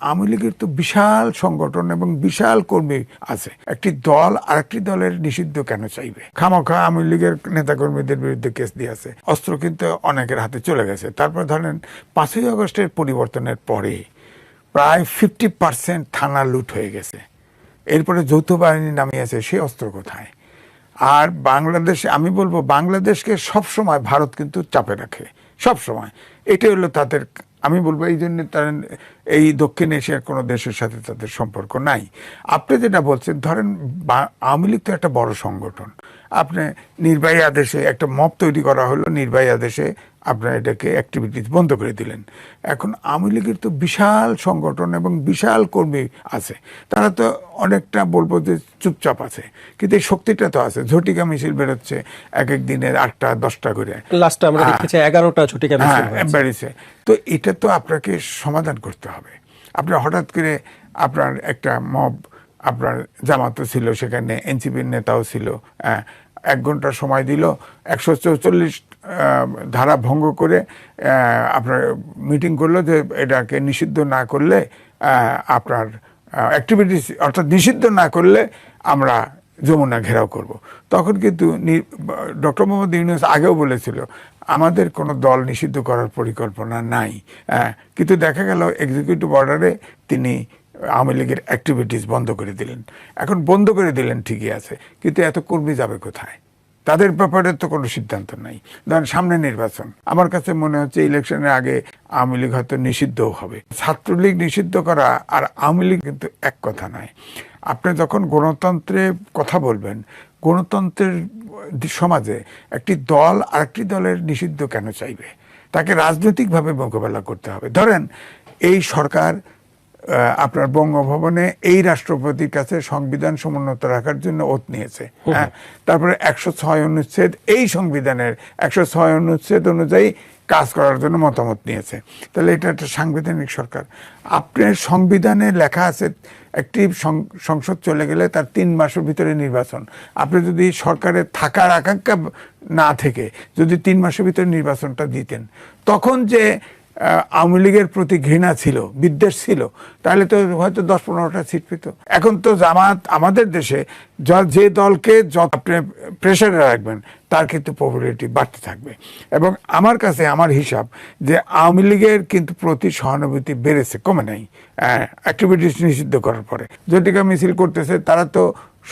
আওয়ামী লীগের তো বিশাল সংগঠন এবং বিশাল কর্মী আছে। একটি দল আর একটি দলের নিষিদ্ধ কেন চাইবে? খামাখা আওয়ামী লীগের নেতাকর্মীদের বিরুদ্ধে কেস দিয়েছে অস্ত্র কিন্তু অনেকের হাতে চলে গেছে। তারপর ধরেন, পাঁচই আগস্টের পরিবর্তনের পরে প্রায় ফিফটি পার্সেন্ট থানা লুট হয়ে গেছে। এরপরে যৌথ বাহিনী নামিয়েছে সে অস্ত্র কোথায়? আর বাংলাদেশে, আমি বলব বাংলাদেশকে সবসময় ভারত কিন্তু চাপে রাখে। সব সময় এটা হলো তাদের আমি বলব এই জন্য তার, এই দক্ষিণ এশিয়ার কোনো দেশের সাথে তাদের সম্পর্ক নাই। আপনি যেটা বলছেন, ধরেন আওয়ামী লীগ তো একটা বড় সংগঠন। আপনি নির্বাহী আদেশে একটা মপ তৈরি করা হলো নির্বাহী আদেশে আপনার এটাকে অ্যাক্টিভিটিস বন্ধ করে দিলেন। এখন আওয়ামী লীগের তো বিশাল সংগঠন এবং বিশাল কর্মী আছে। তারা তো অনেকটা বলব যে চুপচাপ আছে কিন্তু এই শক্তিটা তো আছে। ঝটিকা মিছিল বেরোচ্ছে এক এক দিনের আটটা দশটা করে। লাস্টে আমরা হ্যাঁ। দেখেছি এগারোটা ছুটি কেন হ্যাঁ বেড়েছে তো এটা তো আপনাকে সমাধান করতে হবে। আপনার হঠাৎ করে আপনার একটা মব আপনার জামাতও ছিল সেখানে এনসিপির নেতাও ছিল হ্যাঁ, এক ঘণ্টা সময় দিল একশো চৌচল্লিশ ধারা ভঙ্গ করে আপনার মিটিং করল যে এটাকে নিষিদ্ধ না করলে আপনার অ্যাক্টিভিটিস অর্থাৎ নিষিদ্ধ না করলে আমরা যমুনা ঘেরাও করব। তখন কিন্তু ডক্টর মোহাম্মদ ইউনুস আগেও বলেছিল আমাদের কোনো দল নিষিদ্ধ করার পরিকল্পনা নাই হ্যাঁ, কিন্তু দেখা গেল এক্সিকিউটিভ অর্ডারে তিনি আওয়ামী লীগের অ্যাক্টিভিটিস বন্ধ করে দিলেন। এখন বন্ধ করে দিলেন ঠিকই আছে, কিন্তু এত কর্মী যাবে কোথায়? তাদের ব্যাপারে তো কোনো সিদ্ধান্ত নাই। ধরেন সামনে নির্বাচন। আমার কাছে মনে হচ্ছে ইলেকশনের আগে আওয়ামী লীগ হয়তো নিষিদ্ধও হবে। ছাত্রলীগ নিষিদ্ধ করা আর আওয়ামী লীগ কিন্তু এক কথা নয়। আপনি যখন গণতন্ত্রে কথা বলবেন, গণতন্ত্রের সমাজে একটি দল আরেকটি দলের নিষিদ্ধ কেন চাইবে? তাকে রাজনৈতিকভাবে মোকাবেলা করতে হবে। ধরেন এই সরকার আপনার বঙ্গভবনে এই রাষ্ট্রপতির কাছে সংবিধান সমুন্নত রাখার জন্য ওত নিয়েছে। হ্যাঁ তারপরে একশো ছয় অনুচ্ছেদ এই সংবিধানের একশো ছয় অনুচ্ছেদ অনুযায়ী কাজ করার জন্য মতামত নিয়েছে। তাহলে এটা একটা সাংবিধানিক সরকার। আপনার সংবিধানে লেখা আছে একটি সংসদ চলে গেলে তার তিন মাসের ভিতরে নির্বাচন। আপনি যদি সরকারে থাকার আকাঙ্ক্ষা না থেকে যদি তিন মাসের ভিতরে নির্বাচনটা দিতেন তখন যে আওয়ামী লীগের প্রতি ঘৃণা ছিল, বিদ্বেষ ছিল, তাহলে তো হয়তো দশ পনেরোটা সিট পেত। এখন তো জামাত আমাদের দেশে, যে দলকে যত আপনি প্রেশারে রাখবেন তার কিন্তু পপুলারিটি বাড়তে থাকবে। এবং আমার কাছে, আমার হিসাব যে আওয়ামী লীগের কিন্তু প্রতি সহানুভূতি বেড়েছে, কমে নাই অ্যাক্টিভিটিস নিষিদ্ধ করার পরে। জটিকা মিছিল করতেছে, তারা তো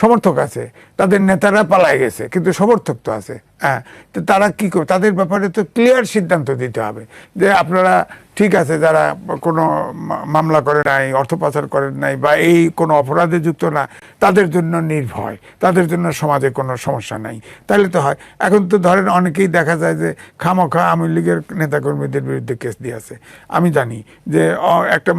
সমর্থক আছে, তাদের নেতারা পালায় গেছে, কিন্তু সমর্থক তো আছে হ্যাঁ তো তারা কী করবে তাদের ব্যাপারে তো ক্লিয়ার সিদ্ধান্ত দিতে হবে যে আপনারা ঠিক আছে, যারা কোনো মামলা করে নাই, অর্থ পাচার করেন নাই বা এই কোনো অপরাধে যুক্ত না, তাদের জন্য নির্ভয়। তাদের জন্য সমাজে কোনো সমস্যা নাই। তাহলে তো হয়, এখন তো ধরেন অনেকেই দেখা যায় যে খামোখা আওয়ামী লীগের নেতাকর্মীদের বিরুদ্ধে কেস দিয়েছে আমি জানি যে একটা